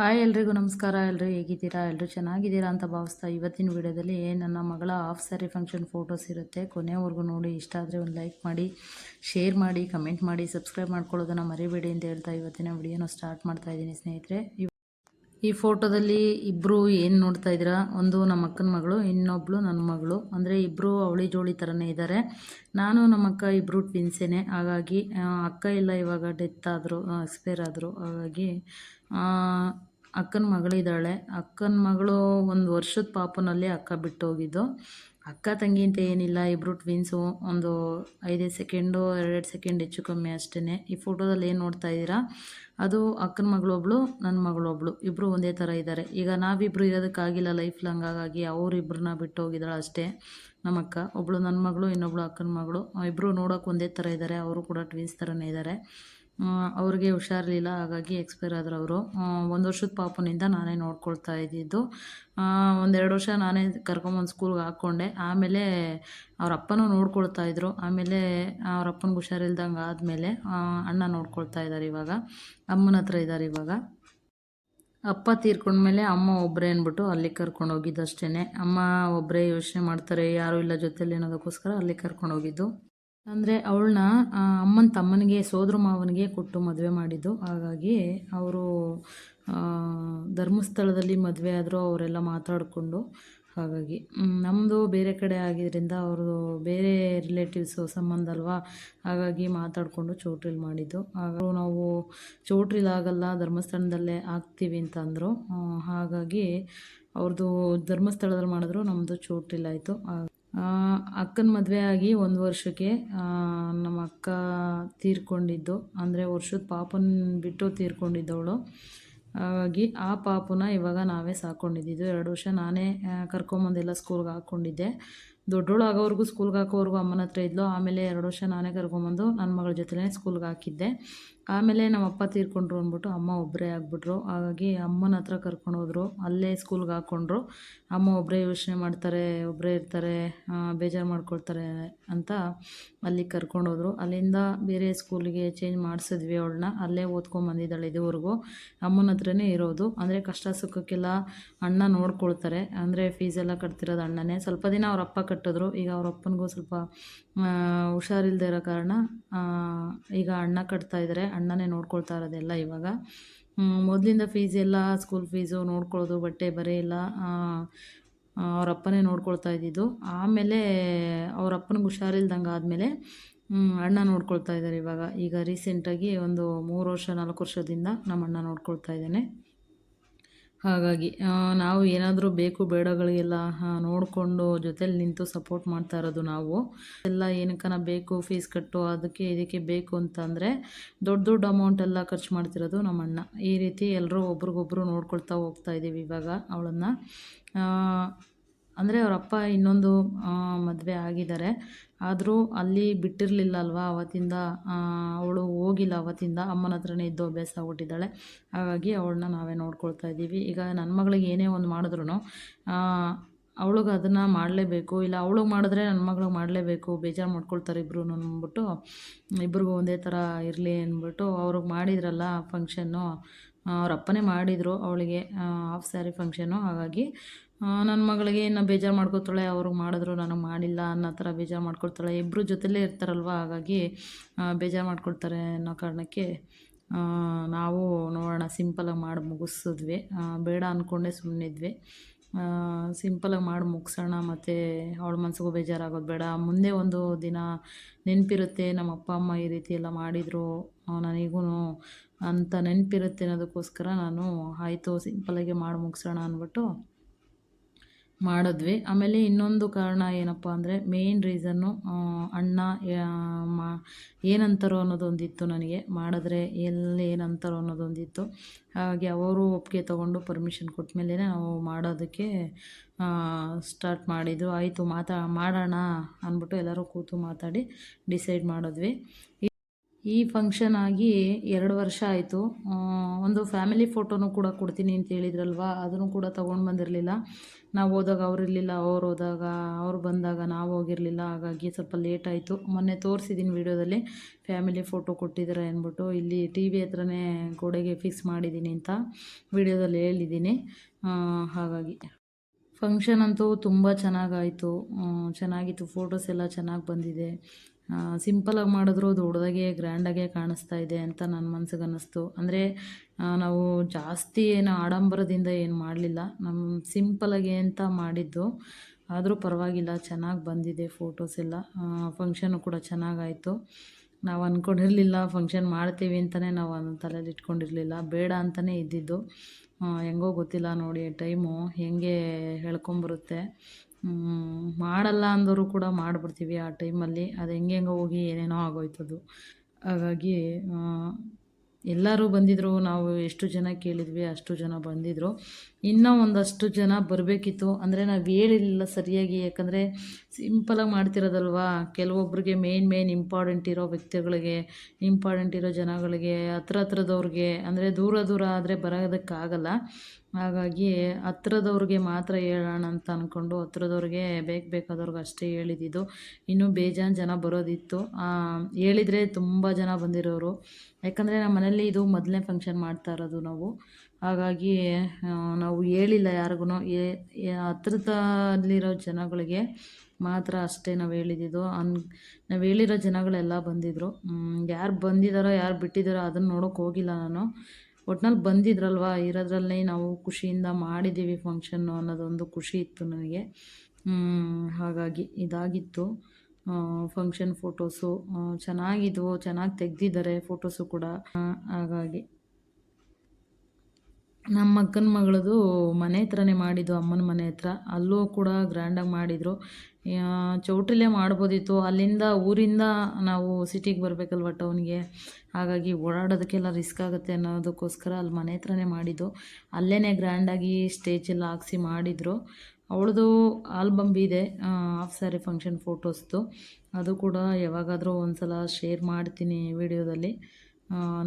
Hi ಎಲ್ರಿಗೂ ನಮಸ್ಕಾರ. ಎಲ್ಲರೂ ಹೇಗಿದ್ದೀರಾ? ಎಲ್ಲರೂ ಚೆನ್ನಾಗಿದ್ದೀರಾ ಅಂತ ಭಾವಿಸ್ತಾ ಇವತ್ತಿನ ವಿಡಿಯೋದಲ್ಲಿ ನನ್ನ ಮಗಳ ಹಾಫ್ ಸ್ಯಾರಿ ಫಂಕ್ಷನ್ ಫೋಟೋಸ್ ಇರುತ್ತೆ. ಕೊನೆವರೆಗೂ ನೋಡಿ, ಇಷ್ಟ ಆದರೆ ಒಂದು ಲೈಕ್ ಮಾಡಿ, ಶೇರ್ ಮಾಡಿ, ಕಮೆಂಟ್ ಮಾಡಿ, ಸಬ್ಸ್ಕ್ರೈಬ್ ಮಾಡ್ಕೊಳ್ಳೋದನ್ನು ಮರಿಬೇಡಿ ಅಂತ ಹೇಳ್ತಾ ಇವತ್ತಿನ ವಿಡಿಯೋನ ಸ್ಟಾರ್ಟ್ ಮಾಡ್ತಾ ಇದ್ದೀನಿ ಸ್ನೇಹಿತರೆ. ಈ ಫೋಟೋದಲ್ಲಿ ಇಬ್ಬರು ಏನು ನೋಡ್ತಾ ಇದ್ದೀರಾ? ಒಂದು ನಮ್ಮ ಅಕ್ಕನ ಮಗಳು, ಇನ್ನೊಬ್ಳು ನನ್ನ ಮಗಳು. ಅಂದರೆ ಇಬ್ಬರು ಅವಳಿ ಜೋಳಿ ಥರನೇ ಇದ್ದಾರೆ. ನಾನು ನಮ್ಮ ಅಕ್ಕ ಇಬ್ಬರು ಟ್ವಿನ್ಸೇನೆ ಹಾಗಾಗಿ ಅಕ್ಕ ಇಲ್ಲ ಇವಾಗ ಡೆತ್ ಆದರು ಎಕ್ಸ್ಪೈರ್ ಆದರು. ಹಾಗಾಗಿ ಅಕ್ಕನ ಮಗಳಿದ್ದಾಳೆ. ಅಕ್ಕನ ಮಗಳು ಒಂದು ವರ್ಷದ ಪಾಪನಲ್ಲಿ ಅಕ್ಕ ಬಿಟ್ಟು ಹೋಗಿದ್ದು ಅಕ್ಕ ತಂಗಿ ಅಂತ ಏನಿಲ್ಲ ಇಬ್ಬರು ಟ್ವಿನ್ಸು ಒಂದು ಐದೈದು ಸೆಕೆಂಡು ಎರಡೆರಡು ಸೆಕೆಂಡ್ ಹೆಚ್ಚು ಕಮ್ಮಿ ಅಷ್ಟೇ ಈ ಫೋಟೋದಲ್ಲಿ ಏನು ನೋಡ್ತಾ ಇದ್ದೀರಾ? ಅದು ಅಕ್ಕನ ಮಗಳೊಬ್ಳು ನನ್ನ ಮಗಳೊಬ್ಳು ಇಬ್ಬರು ಒಂದೇ ಥರ ಇದ್ದಾರೆ. ಈಗ ನಾವಿಬ್ಬರು ಇರೋದಕ್ಕಾಗಿಲ್ಲ ಲೈಫ್ ಲಾಂಗ್ ಹಾಗಾಗಿ ಅವರಿಬ್ಬರನ್ನ ಬಿಟ್ಟು ಹೋಗಿದ್ದಾಳೆ ಅಷ್ಟೇ. ನಮ್ಮ ಅಕ್ಕ, ಒಬ್ಳು ನನ್ನ ಮಗಳು, ಇನ್ನೊಬ್ಳು ಅಕ್ಕನ ಮಗಳು. ಇಬ್ಬರು ನೋಡೋಕೆ ಒಂದೇ ಥರ ಇದ್ದಾರೆ. ಅವರು ಕೂಡ ಟ್ವಿನ್ಸ್ ಥರನೇ ಇದ್ದಾರೆ. ಅವ್ರಿಗೆ ಹುಷಾರಿರಲಿಲ್ಲ ಹಾಗಾಗಿ ಎಕ್ಸ್ಪೈರ್ ಆದರು ಅವರು. ಒಂದು ವರ್ಷದ ಪಾಪನಿಂದ ನಾನೇ ನೋಡ್ಕೊಳ್ತಾ ಇದ್ದಿದ್ದು. ಒಂದೆರಡು ವರ್ಷ ನಾನೇ ಕರ್ಕೊಂಬಂದು ಸ್ಕೂಲ್ಗೆ ಹಾಕ್ಕೊಂಡೆ ಆಮೇಲೆ ಅವ್ರ ಅಪ್ಪನೂ ನೋಡ್ಕೊಳ್ತಾ ಇದ್ರು. ಆಮೇಲೆ ಅವ್ರ ಅಪ್ಪನಿಗೆ ಹುಷಾರಿಲ್ದಂಗೆ ಆದಮೇಲೆ ಅಣ್ಣ ನೋಡ್ಕೊಳ್ತಾ ಇದ್ದಾರೆ ಇವಾಗ. ಅಮ್ಮನ ಹತ್ರ ಇದ್ದಾರೆ ಇವಾಗ. ಅಪ್ಪ ತೀರ್ಕೊಂಡ್ಮೇಲೆ ಅಮ್ಮ ಒಬ್ಬರೇ ಅಂದ್ಬಿಟ್ಟು ಅಲ್ಲಿ ಕರ್ಕೊಂಡು ಹೋಗಿದ್ದು ಅಷ್ಟೇ ಅಮ್ಮ ಒಬ್ಬರೇ ಯೋಚನೆ ಮಾಡ್ತಾರೆ, ಯಾರೂ ಇಲ್ಲ ಜೊತೆಲಿ ಅನ್ನೋದಕ್ಕೋಸ್ಕರ ಅಲ್ಲಿ ಕರ್ಕೊಂಡು ಹೋಗಿದ್ದು. ಅಂದರೆ ಅವಳನ್ನ ಅಮ್ಮನ ತಮ್ಮನಿಗೆ, ಸೋದರ ಮಾವನಿಗೆ ಕೊಟ್ಟು ಮದುವೆ ಮಾಡಿದ್ದು. ಹಾಗಾಗಿ ಅವರು ಧರ್ಮಸ್ಥಳದಲ್ಲಿ ಮದುವೆ ಆದರೂ ಅವರೆಲ್ಲ ಮಾತಾಡಿಕೊಂಡು ಹಾಗಾಗಿ ನಮ್ಮದು ಬೇರೆ ಕಡೆ ಆಗಿದ್ದರಿಂದ ಅವರು ಬೇರೆ ರಿಲೇಟಿವ್ಸು ಸಂಬಂಧ ಅಲ್ವಾ? ಹಾಗಾಗಿ ಮಾತಾಡಿಕೊಂಡು ಚೌಟ್ರಿಲ್ ಮಾಡಿದ್ದು. ಆಗ ನಾವು ಚೌಟ್ರಿಲಿ ಆಗಲ್ಲ, ಧರ್ಮಸ್ಥಳದಲ್ಲೇ ಆಗ್ತೀವಿ ಅಂತ ಅಂದರು. ಹಾಗಾಗಿ ಅವ್ರದ್ದು ಧರ್ಮಸ್ಥಳದಲ್ಲಿ ಮಾಡಿದ್ರು ನಮ್ಮದು ಚೌಟ್ರಿಲಾಯಿತು ಅಕ್ಕನ ಮದುವೆ ಆಗಿ ಒಂದು ವರ್ಷಕ್ಕೆ ನಮ್ಮ ಅಕ್ಕ ತೀರ್ಕೊಂಡಿದ್ದು. ಅಂದರೆ ವರ್ಷದ ಪಾಪನ ಬಿಟ್ಟು ತೀರ್ಕೊಂಡಿದ್ದವಳು. ಹಾಗಾಗಿ ಆ ಪಾಪನ ಇವಾಗ ನಾವೇ ಸಾಕೊಂಡಿದ್ದು ಎರಡು ವರ್ಷ ನಾನೇ ಕರ್ಕೊಂಬಂದೆಲ್ಲ ಸ್ಕೂಲ್ಗೆ ಹಾಕ್ಕೊಂಡಿದ್ದೆ ದೊಡ್ಡೋಳು ಆಗೋವರೆಗೂ ಸ್ಕೂಲ್ಗೆ ಹಾಕೋವರೆಗೂ ಅಮ್ಮನ ಹತ್ರ ಇದ್ಲು. ಆಮೇಲೆ ಎರಡು ವರ್ಷ ನಾನೇ ಕರ್ಕೊಂಬಂದು ನನ್ನ ಮಗಳ ಜೊತೆಲೇ ಸ್ಕೂಲ್ಗೆ ಹಾಕಿದ್ದೆ. ಆಮೇಲೆ ನಮ್ಮ ಅಪ್ಪ ತೀರ್ಕೊಂಡ್ರು ಅಂದ್ಬಿಟ್ಟು ಅಮ್ಮ ಒಬ್ಬರೇ ಆಗಿಬಿಟ್ರು. ಹಾಗಾಗಿ ಅಮ್ಮನ ಹತ್ರ ಕರ್ಕೊಂಡು ಹೋದ್ರು. ಅಲ್ಲೇ ಸ್ಕೂಲ್ಗೆ ಹಾಕ್ಕೊಂಡ್ರು ಅಮ್ಮ ಒಬ್ಬರೇ ಯೋಚನೆ ಮಾಡ್ತಾರೆ ಒಬ್ಬರೇ ಇರ್ತಾರೆ ಬೇಜಾರು ಮಾಡ್ಕೊಳ್ತಾರೆ ಅಂತ ಅಲ್ಲಿ ಕರ್ಕೊಂಡು ಹೋದ್ರು. ಅಲ್ಲಿಂದ ಬೇರೆ ಸ್ಕೂಲಿಗೆ ಚೇಂಜ್ ಮಾಡಿಸಿದ್ವಿ ಅವಳನ್ನ. ಅಲ್ಲೇ ಓದ್ಕೊಂಬಂದಿದ್ದಾಳೆ ಇದುವರೆಗೂ. ಅಮ್ಮನ ಹತ್ರನೇ ಇರೋದು. ಅಂದರೆ ಕಷ್ಟ ಸುಖಕ್ಕೆಲ್ಲ ಅಣ್ಣ ನೋಡ್ಕೊಳ್ತಾರೆ. ಅಂದರೆ ಫೀಸೆಲ್ಲ ಕಟ್ತಿರೋದು ಅಣ್ಣನೇ. ಸ್ವಲ್ಪ ದಿನ ಅವ್ರ ಅಪ್ಪ ಕಟ್ಟಿದ್ರು. ಈಗ ಅವ್ರ ಅಪ್ಪನಿಗೂ ಸ್ವಲ್ಪ ಹುಷಾರಿಲ್ಲದೆ ಇರೋ ಕಾರಣ ಈಗ ಅಣ್ಣ ಕಟ್ತಾ ಇದ್ದಾರೆ ಅಣ್ಣನೇ ನೋಡ್ಕೊಳ್ತಾ ಇರೋದೆಲ್ಲ ಇವಾಗ. ಮೊದಲಿಂದ ಫೀಸ್ ಎಲ್ಲ ಸ್ಕೂಲ್ ಫೀಸು ನೋಡ್ಕೊಳ್ಳೋದು, ಬಟ್ಟೆ ಬರೆ ಇಲ್ಲ ಅಪ್ಪನೇ ನೋಡ್ಕೊಳ್ತಾ ಇದ್ದಿದ್ದು. ಆಮೇಲೆ ಅವರಪ್ಪನಿಗೆ ಹುಷಾರಿಲ್ದಂಗೆ ಆದಮೇಲೆ ಅಣ್ಣ ನೋಡ್ಕೊಳ್ತಾ ಇದ್ದಾರೆ ಇವಾಗ. ಈಗ ರೀಸೆಂಟಾಗಿ ಒಂದು ಮೂರು ವರ್ಷ, ನಾಲ್ಕು ವರ್ಷದಿಂದ ನಮ್ಮ ಅಣ್ಣ ನೋಡ್ಕೊಳ್ತಾ ಇದ್ದಾನೆ. ಹಾಗಾಗಿ ನಾವು ಏನಾದರೂ ಬೇಕು ಬೇಡಗಳಿಗೆಲ್ಲ ನೋಡಿಕೊಂಡು ಜೊತೆಲಿ ನಿಂತು ಸಪೋರ್ಟ್ ಮಾಡ್ತಾ ಇರೋದು ನಾವು. ಎಲ್ಲ ಏನಕ್ಕನ ಬೇಕು ಫೀಸ್ ಕಟ್ಟು, ಅದಕ್ಕೆ ಇದಕ್ಕೆ ಬೇಕು ಅಂತಂದರೆ ದೊಡ್ಡ ದೊಡ್ಡ ಅಮೌಂಟ್ ಎಲ್ಲ ಖರ್ಚು ಮಾಡ್ತಿರೋದು ನಮ್ಮ ಅಣ್ಣ ಈ ರೀತಿ ಎಲ್ಲರೂ ಒಬ್ರಿಗೊಬ್ರು ನೋಡ್ಕೊಳ್ತಾ ಹೋಗ್ತಾ ಇದ್ದೀವಿ ಇವಾಗ ಅವಳನ್ನು. ಅಂದರೆ ಅವರಪ್ಪ ಇನ್ನೊಂದು ಮದುವೆ ಆಗಿದ್ದಾರೆ. ಆದರೂ ಅಲ್ಲಿ ಬಿಟ್ಟಿರಲಿಲ್ಲ ಅಲ್ವಾ ಅವತ್ತಿಂದ ಅವಳು ಹೋಗಿಲ್ಲ ಅವತ್ತಿಂದ, ಅಮ್ಮನ ಹತ್ರನೇ ಇದ್ದು ಅಭ್ಯಾಸ ಆಗ್ಬಿಟ್ಟಿದ್ದಾಳೆ. ಹಾಗಾಗಿ ಅವಳನ್ನ ನಾವೇ ನೋಡ್ಕೊಳ್ತಾ ಇದ್ದೀವಿ. ಈಗ ನನ್ನ ಮಗಳಿಗೆ ಏನೇ ಒಂದು ಮಾಡಿದ್ರು ಅವಳಿಗೆ ಅದನ್ನು ಮಾಡಲೇಬೇಕು. ಇಲ್ಲ ಅವಳಿಗೆ ಮಾಡಿದ್ರೆ ನನ್ನ ಮಗಳಿಗೆ ಮಾಡಲೇಬೇಕು, ಬೇಜಾರು ಮಾಡ್ಕೊಳ್ತಾರೆ ಇಬ್ಬರು ಅಂದ್ಬಿಟ್ಟು, ಇಬ್ರಿಗೂ ಒಂದೇ ಥರ ಇರಲಿ ಅಂದ್ಬಿಟ್ಟು ಅವ್ರಿಗೆ ಮಾಡಿದ್ರಲ್ಲ ಫಂಕ್ಷನ್ನು ಅವ್ರ ಅಪ್ಪನೇ ಮಾಡಿದರು ಅವಳಿಗೆ ಹಾಫ್ ಸ್ಯಾರಿ ಫಂಕ್ಷನ್ನು ಹಾಗಾಗಿ ನನ್ನ ಮಗಳಿಗೆ ಇನ್ನು ಬೇಜಾರು ಮಾಡ್ಕೊತಾಳೆ ಅವ್ರಿಗೆ ಮಾಡಿದ್ರು ನನಗೆ ಮಾಡಿಲ್ಲ ಅನ್ನೋ ಥರ ಬೇಜಾರು ಮಾಡ್ಕೊಳ್ತಾಳೆ. ಇಬ್ಬರು ಜೊತೆಲೇ ಇರ್ತಾರಲ್ವ, ಹಾಗಾಗಿ ಬೇಜಾರು ಮಾಡ್ಕೊಳ್ತಾರೆ ಅನ್ನೋ ಕಾರಣಕ್ಕೆ ನಾವು ನೋಡೋಣ ಸಿಂಪಲಾಗಿ ಮಾಡಿ ಮುಗಿಸಿದ್ವಿ. ಬೇಡ ಅಂದ್ಕೊಂಡೇ ಸುಮ್ಮನಿದ್ವಿ ಸಿಂಪಲಾಗಿ ಮಾಡಿ ಮುಗಿಸೋಣ, ಮತ್ತು ಅವಳ ಮನಸ್ಸಿಗೂ ಬೇಜಾರಾಗೋದು ಬೇಡ. ಮುಂದೆ ಒಂದು ದಿನ ನೆನಪಿರುತ್ತೆ, ನಮ್ಮ ಅಪ್ಪ, ಅಮ್ಮ ಈ ರೀತಿ ಎಲ್ಲ ಮಾಡಿದರು ನನಗೂ ಅಂತ ನೆನಪಿರುತ್ತೆ ಅನ್ನೋದಕ್ಕೋಸ್ಕರ ನಾನು ಆಯಿತು ಸಿಂಪಲಾಗಿ ಮಾಡಿ ಮುಗಿಸೋಣ ಅಂದ್ಬಿಟ್ಟು ಮಾಡಿದ್ವಿ. ಆಮೇಲೆ ಇನ್ನೊಂದು ಕಾರಣ ಏನಪ್ಪ ಅಂದರೆ ಮೇಯ್ನ್ ರೀಸನ್ನು ಅಣ್ಣ ಮಾ, ಏನಂತಾರೋ ಅನ್ನೋದೊಂದಿತ್ತು ನನಗೆ. ಮಾಡಿದ್ರೆ ಎಲ್ಲಿ ಏನಂತಾರೋ ಅನ್ನೋದೊಂದಿತ್ತು. ಹಾಗೆ ಅವರು ಒಪ್ಪಿಗೆ ತೊಗೊಂಡು ಪರ್ಮಿಷನ್ ಕೊಟ್ಟ ಮೇಲೆ ನಾವು ಮಾಡೋದಕ್ಕೆ ಸ್ಟಾರ್ಟ್ ಮಾಡಿದ್ದು ಆಯಿತು, ಮಾತಾ, ಮಾಡೋಣ ಅಂದ್ಬಿಟ್ಟು ಎಲ್ಲರೂ ಕೂತು ಮಾತಾಡಿ ಡಿಸೈಡ್ ಮಾಡಿದ್ವಿ. ಈ ಫಂಕ್ಷನ್ ಆಗಿ ಎರಡು ವರ್ಷ ಆಯಿತು. ಒಂದು ಫ್ಯಾಮಿಲಿ ಫೋಟೋನು ಕೂಡ ಕೊಡ್ತೀನಿ ಅಂತ ಹೇಳಿದ್ರಲ್ವಾ? ಅದನ್ನು ಕೂಡ ತೊಗೊಂಡು ಬಂದಿರಲಿಲ್ಲ. ನಾವು ಹೋದಾಗ ಅವ್ರು ಇರಲಿಲ್ಲ, ಅವ್ರು ಹೋದಾಗ, ಅವ್ರು ಬಂದಾಗ ನಾವು ಹೋಗಿರಲಿಲ್ಲ. ಹಾಗಾಗಿ ಸ್ವಲ್ಪ ಲೇಟ್ ಆಯಿತು. ಮೊನ್ನೆ ತೋರಿಸಿದ್ದೀನಿ ವೀಡಿಯೋದಲ್ಲಿ ಫ್ಯಾಮಿಲಿ ಫೋಟೋ ಕೊಟ್ಟಿದ್ದಾರೆ ಅಂದ್ಬಿಟ್ಟು, ಇಲ್ಲಿ ಟಿ ವಿ ಹತ್ರನೇ ಗೋಡೆಗೆ ಫಿಕ್ಸ್ ಮಾಡಿದ್ದೀನಿ ಅಂತ ವೀಡಿಯೋದಲ್ಲಿ ಹೇಳಿದ್ದೀನಿ ಹಾಗಾಗಿ. ಫಂಕ್ಷನ್ ಅಂತೂ ತುಂಬ ಚೆನ್ನಾಗಾಯಿತು ಚೆನ್ನಾಗಿತ್ತು. ಫೋಟೋಸ್ ಎಲ್ಲ ಚೆನ್ನಾಗಿ ಬಂದಿದೆ. ಸಿಂಪಲಾಗಿ ಮಾಡಿದ್ರು, ದೊಡ್ಡದಾಗೆ ಗ್ರ್ಯಾಂಡಾಗೆ ಕಾಣಿಸ್ತಾ ಇದೆ ಅಂತ ನನ್ನ ಮನ್ಸಿಗೆ ಅನ್ನಿಸ್ತು ಅಂದರೆ ನಾವು ಜಾಸ್ತಿ ಏನು ಆಡಂಬರದಿಂದ ಏನು ಮಾಡಲಿಲ್ಲ. ನಮ್ಮ ಸಿಂಪಲಾಗಿ ಅಂತ ಮಾಡಿದ್ದು, ಆದರೂ ಪರವಾಗಿಲ್ಲ, ಚೆನ್ನಾಗಿ ಬಂದಿದೆ ಫೋಟೋಸ್ ಎಲ್ಲ. ಫಂಕ್ಷನು ಕೂಡ ಚೆನ್ನಾಗಾಯಿತು. ನಾವು ಅಂದ್ಕೊಂಡಿರಲಿಲ್ಲ ಫಂಕ್ಷನ್ ಮಾಡ್ತೀವಿ ಅಂತಲೇ ನಾವು ಅದನ್ನ ತಲೆಯಲ್ಲಿ ಇಟ್ಕೊಂಡಿರಲಿಲ್ಲ. ಬೇಡ ಅಂತಲೇ ಇದ್ದಿದ್ದು. ಹೆಂಗೋ ಗೊತ್ತಿಲ್ಲ ನೋಡಿ ಟೈಮು ಹೆಂಗೆ ಹೇಳ್ಕೊಂಬರುತ್ತೆ. ಮಾಡಲ್ಲ ಅಂದವರು ಕೂಡ ಮಾಡಿಬಿಡ್ತೀವಿ ಆ ಟೈಮಲ್ಲಿ. ಅದು ಹೆಂಗೆ ಹೆಂಗೋ ಹೋಗಿ ಏನೇನೋ ಆಗೋಯ್ತದು. ಹಾಗಾಗಿ ಎಲ್ಲರೂ ಬಂದಿದ್ದರು ನಾವು ಎಷ್ಟು ಜನ ಕೇಳಿದ್ವಿ, ಅಷ್ಟು ಜನ ಬಂದಿದ್ದರು ಇನ್ನೂ ಒಂದಷ್ಟು ಜನ ಬರಬೇಕಿತ್ತು. ಅಂದರೆ ನಾವು ಹೇಳಿರಲಿಲ್ಲ ಸರಿಯಾಗಿ. ಯಾಕಂದರೆ ಸಿಂಪಲಾಗಿ ಮಾಡ್ತಿರೋದಲ್ವಾ? ಕೆಲವೊಬ್ಬರಿಗೆ ಮೇಯ್ನ್ ಮೇಯ್ನ್ ಇಂಪಾರ್ಟೆಂಟ್ ಇರೋ ವ್ಯಕ್ತಿಗಳಿಗೆ ಇಂಪಾರ್ಟೆಂಟ್ ಇರೋ ಜನಗಳಿಗೆ, ಹತ್ರ ಹತ್ರದವ್ರಿಗೆ. ಅಂದರೆ ದೂರ ದೂರ ಆದರೆ ಬರೋದಕ್ಕಾಗಲ್ಲ. ಹಾಗಾಗಿ ಹತ್ರದವ್ರಿಗೆ ಮಾತ್ರ ಹೇಳೋಣ ಅಂತ ಅಂದ್ಕೊಂಡು ಹತ್ರದವ್ರಿಗೆ ಬೇಕು ಬೇಕಾದವ್ರಿಗೆ ಅಷ್ಟೇ ಹೇಳಿದ್ದು ಇನ್ನೂ ಬೇಜಾನ್ ಜನ ಬರೋದಿತ್ತು. ಹೇಳಿದರೆ ತುಂಬ ಜನ ಬಂದಿರೋರು. ಯಾಕಂದರೆ ನಮ್ಮ ಮನೇಲಿ ಇದು ಮೊದಲನೇ ಫಂಕ್ಷನ್ ಮಾಡ್ತಾ ಇರೋದು ನಾವು. ಹಾಗಾಗಿ ನಾವು ಹೇಳಿಲ್ಲ ಯಾರಿಗೂ ಹತ್ರದಲ್ಲಿರೋ ಜನಗಳಿಗೆ ಮಾತ್ರ ಅಷ್ಟೇ ನಾವು ಹೇಳಿದ್ದು ಅನ್, ನಾವು ಹೇಳಿರೋ ಜನಗಳೆಲ್ಲ ಬಂದಿದ್ದರು ಯಾರು ಬಂದಿದ್ದಾರೋ ಯಾರು ಬಿಟ್ಟಿದ್ದಾರೋ ಅದನ್ನು ನೋಡೋಕೆ ಹೋಗಿಲ್ಲ ನಾನು. ಒಟ್ನಲ್ಲಿ ಬಂದಿದ್ರಲ್ವ? ಇರೋದ್ರಲ್ಲೇ ನಾವು ಖುಷಿಯಿಂದ ಮಾಡಿದ್ದೀವಿ ಫಂಕ್ಷನ್ನು ಅನ್ನೋದೊಂದು ಖುಷಿ ಇತ್ತು ನನಗೆ. ಹಾಗಾಗಿ ಇದಾಗಿತ್ತು. ಫಂಕ್ಷನ್ ಫೋಟೋಸು ಚೆನ್ನಾಗಿದ್ವು, ಚೆನ್ನಾಗಿ ತೆಗೆದಿದ್ದಾರೆ ಫೋಟೋಸು ಕೂಡ. ಹಾಗಾಗಿ. ನಮ್ಮ ಅಕ್ಕನ ಮಗಳದು ಮನೆ ಹತ್ರನೇ ಮಾಡಿದ್ದು ಅಮ್ಮನ ಮನೆ ಹತ್ರ. ಅಲ್ಲೂ ಕೂಡ ಗ್ರ್ಯಾಂಡಾಗಿ ಮಾಡಿದರು. ಚೌಟ್ರಿಲೇ ಮಾಡ್ಬೋದಿತ್ತು. ಅಲ್ಲಿಂದ ಊರಿಂದ ನಾವು ಸಿಟಿಗೆ ಬರಬೇಕಲ್ವ ಟೌನ್ಗೆ. ಹಾಗಾಗಿ ಓಡಾಡೋದಕ್ಕೆಲ್ಲ ರಿಸ್ಕ್ ಆಗುತ್ತೆ ಅನ್ನೋದಕ್ಕೋಸ್ಕರ ಅಲ್ಲಿ ಮನೆ ಹತ್ರನೇ ಮಾಡಿದ್ದು. ಅಲ್ಲೇ ಗ್ರ್ಯಾಂಡಾಗಿ ಸ್ಟೇಜ್ ಎಲ್ಲ ಹಾಕ್ಸಿ ಮಾಡಿದರು. ಅವಳದು ಆಲ್ಬಮ್ ಇದೆ ಹಾಫ್ ಸ್ಯಾರಿ ಫಂಕ್ಷನ್ ಫೋಟೋಸ್ದು. ಅದು ಕೂಡ ಯಾವಾಗಾದರೂ ಒಂದು ಸಲ ಶೇರ್ ಮಾಡ್ತೀನಿ ವಿಡಿಯೋದಲ್ಲಿ.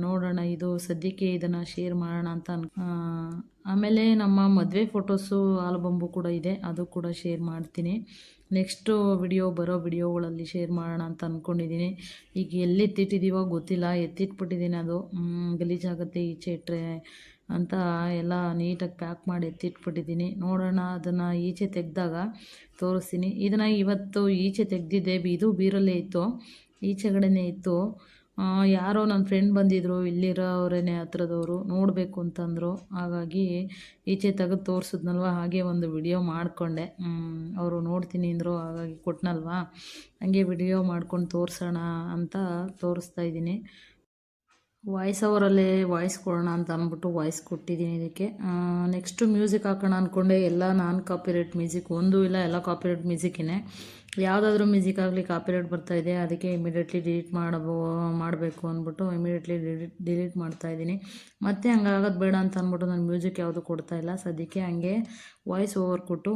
ನೋಡೋಣ, ಇದು ಸದ್ಯಕ್ಕೆ ಇದನ್ನು ಶೇರ್ ಮಾಡೋಣ ಅಂತ ಅನ್ ಆಮೇಲೆ ನಮ್ಮ ಮದುವೆ ಫೋಟೋಸು ಆಲ್ಬಮ್ಮು ಕೂಡ ಇದೆ, ಅದು ಕೂಡ ಶೇರ್ ಮಾಡ್ತೀನಿ. ನೆಕ್ಸ್ಟು ವಿಡಿಯೋ ಬರೋ ವಿಡಿಯೋಗಳಲ್ಲಿ ಶೇರ್ ಮಾಡೋಣ ಅಂತ ಅಂದ್ಕೊಂಡಿದ್ದೀನಿ ಈಗ ಎಲ್ಲಿ ಎತ್ತಿಟ್ಟಿದ್ದೀವೋ ಗೊತ್ತಿಲ್ಲ ಎತ್ತಿಟ್ಬಿಟ್ಟಿದ್ದೀನಿ ಅದು. ಗಲೀಜಾಗುತ್ತೆ, ಈಚೆ ಇಟ್ಟರೆ ಅಂತ ಎಲ್ಲ ನೀಟಾಗಿ ಪ್ಯಾಕ್ ಮಾಡಿ ಎತ್ತಿಟ್ಬಿಟ್ಟಿದ್ದೀನಿ ನೋಡೋಣ, ಅದನ್ನು ಈಚೆ ತೆಗೆದಾಗ ತೋರಿಸ್ತೀನಿ. ಇದನ್ನು ಇವತ್ತು ಈಚೆ ತೆಗೆದಿದ್ದೆ ಇದು ಬೀರಲ್ಲೇ ಇತ್ತು. ಈಚೆಗಡೆನೇ ಇತ್ತು. ಯಾರೋ ನನ್ನ ಫ್ರೆಂಡ್ ಬಂದಿದ್ದರು ಇಲ್ಲಿರೋರೇನೆ ಹತ್ರದವರು ನೋಡಬೇಕು ಅಂತಂದರು. ಹಾಗಾಗಿ ಈಚೆ ತೆಗೆದು ತೋರಿಸಿದ್ನಲ್ವ? ಹಾಗೆ ಒಂದು ವಿಡಿಯೋ ಮಾಡಿಕೊಂಡೆ. ಅವರು ನೋಡ್ತೀನಿ ಅಂದರು, ಹಾಗಾಗಿ ಕೊಟ್ಟನಲ್ವಾ ಹಂಗೆ ವಿಡಿಯೋ ಮಾಡ್ಕೊಂಡು ತೋರಿಸೋಣ ಅಂತ ತೋರಿಸ್ತಾ ಇದ್ದೀನಿ. ವಾಯ್ಸ್ ಅವರಲ್ಲೇ ವಾಯ್ಸ್ ಕೊಡೋಣ ಅಂತ ಅಂದ್ಬಿಟ್ಟು ವಾಯ್ಸ್ ಕೊಟ್ಟಿದ್ದೀನಿ ಇದಕ್ಕೆ. ನೆಕ್ಸ್ಟು ಮ್ಯೂಸಿಕ್ ಹಾಕೋಣ ಅಂದ್ಕೊಂಡೆ ಎಲ್ಲ ನಾನ್ ಕಾಪಿರೇಟ್ ಮ್ಯೂಸಿಕ್ ಒಂದು ಇಲ್ಲ, ಎಲ್ಲ ಕಾಪಿರೇಟ್ ಮ್ಯೂಸಿಕ್ಕಿನೇ ಯಾವುದಾದ್ರೂ ಮ್ಯೂಸಿಕ್ ಆಗಲಿ ಕಾಪಿರೇಟ್ ಬರ್ತಾ ಇದೆ. ಅದಕ್ಕೆ ಇಮಿಡಿಯೇಟ್ಲಿ ಡಿಲೀಟ್ ಮಾಡಬೋ, ಮಾಡಬೇಕು ಅಂದ್ಬಿಟ್ಟು ಇಮಿಡಿಯೇಟ್ಲಿ ಡಿಲೀಟ್ ಡಿಲೀಟ್ ಮಾಡ್ತಾಯಿದ್ದೀನಿ ಮತ್ತೆ ಹಂಗಾಗೋದು ಬೇಡ ಅಂತ ಅಂದ್ಬಿಟ್ಟು ನಾನು ಮ್ಯೂಸಿಕ್ ಯಾವುದು ಕೊಡ್ತಾ ಇಲ್ಲ. ಸದ್ಯಕ್ಕೆ ಹಂಗೆ ವಾಯ್ಸ್ ಓವರ್ ಕೊಟ್ಟು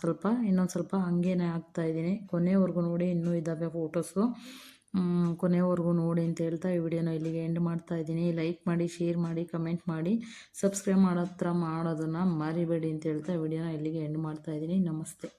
ಸ್ವಲ್ಪ, ಇನ್ನೊಂದು ಸ್ವಲ್ಪ ಹಂಗೇನೆ ಹಾಕ್ತಾಯಿದ್ದೀನಿ ಕೊನೆವರೆಗೂ ನೋಡಿ ಇನ್ನೂ ಇದ್ದಾವೆ ಫೋಟೋಸು ಕೊನೆವರೆಗೂ ನೋಡಿ ಅಂತ ಹೇಳ್ತಾ ಈ ವಿಡಿಯೋನ ಇಲ್ಲಿಗೆ ಎಂಡ್ ಮಾಡ್ತಾ ಇದ್ದೀನಿ. ಲೈಕ್ ಮಾಡಿ ಶೇರ್ ಮಾಡಿ ಕಮೆಂಟ್ ಮಾಡಿ ಸಬ್ಸ್ಕ್ರೈಬ್ ಮಾಡೋ ಹತ್ರ ಮಾಡೋದನ್ನು ಮರಿಬೇಡಿ ಅಂತ ಹೇಳ್ತಾ ವಿಡಿಯೋನ ಇಲ್ಲಿಗೆ ಎಂಡ್ ಮಾಡ್ತಾ ಇದ್ದೀನಿ. ನಮಸ್ತೆ.